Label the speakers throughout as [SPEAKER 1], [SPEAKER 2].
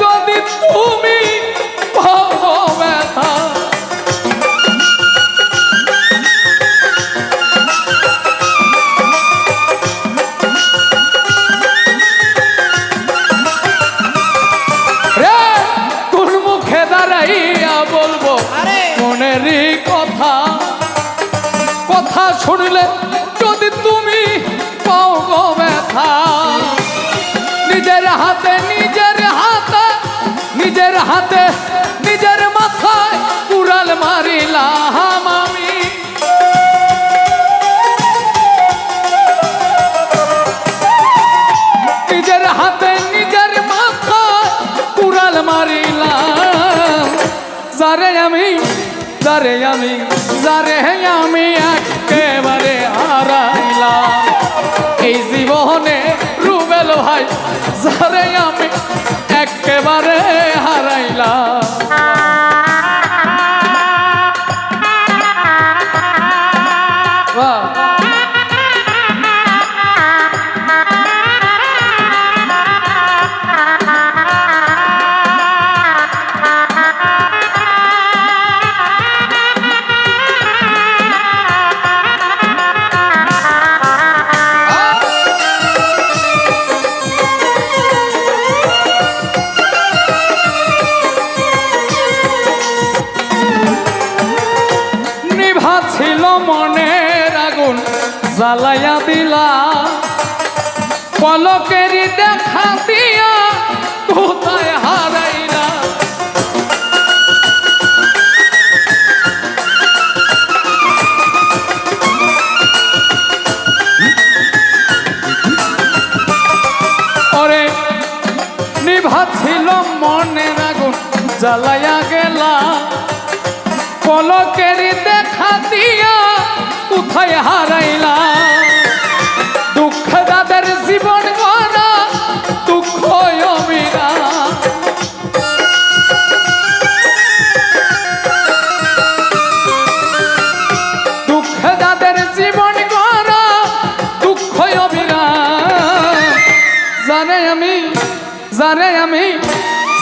[SPEAKER 1] যদি তুমি ভাবো ব্যথা বলব মনেরই কথা। কথা শুনলে হাতে নিজের মাথায় কুড়াল মারিলাম আমি। নিজের হাতে নিজের মাথায় কুড়াল মারিলাম। যারে আমি যারে আমি যারে আমি একেবারে হারাইলাম। এই জীবনে রুবেল ভাই, যারে আমি মনের আগুন জ্বালাইয়া দিলা। পলকেরই দেখা দিয়া কোথায় হারাইলা। ওরে, নিভা ছিল মনের আগুন, জ্বালাইয়া গেলা। পলকের দেখা দিয়া কোথায় হারাইলা। দুঃখ দাদের জীবন গড়া দুঃখ অমিরা। দুঃখ দাদের জীবন গড়া দুঃখ অমিরা। জানে আমি জানে আমি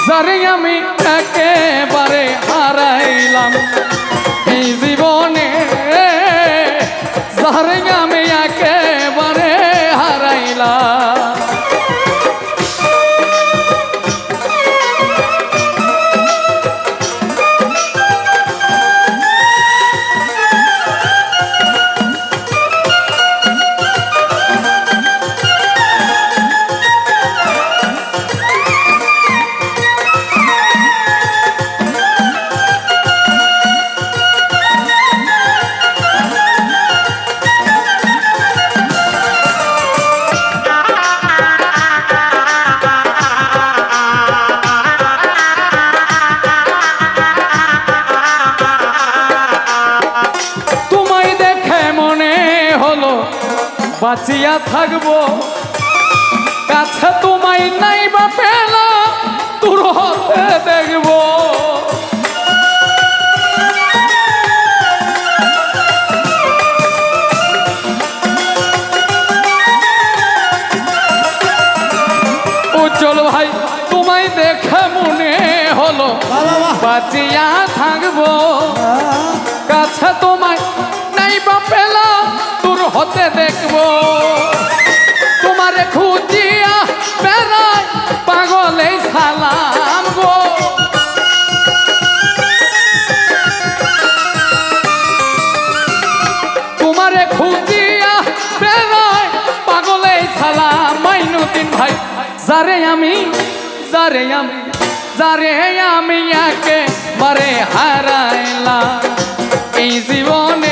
[SPEAKER 1] জানে আমি একেবারে হারাইলাম। বাঁচিয়া থাকব। কাছে তোমায় নাই বা পেলা তোর হতে দেখব। উজ্জ্বল ভাই তোমায় দেখে মনে হলো বাঁচিয়া থাকব।
[SPEAKER 2] আহ,
[SPEAKER 1] হতে দেখব। তোমারে খুঁজিয়া বেড়ায় পাগলে সালাম গো। তোমারে খুঁজিয়া বেড়ায় পাগলে সালাম। মাইনুদ্দিন ভাই, যারে আমি যারে আমি যারে আমি একে বারে হারাইলাম। এই জীবনে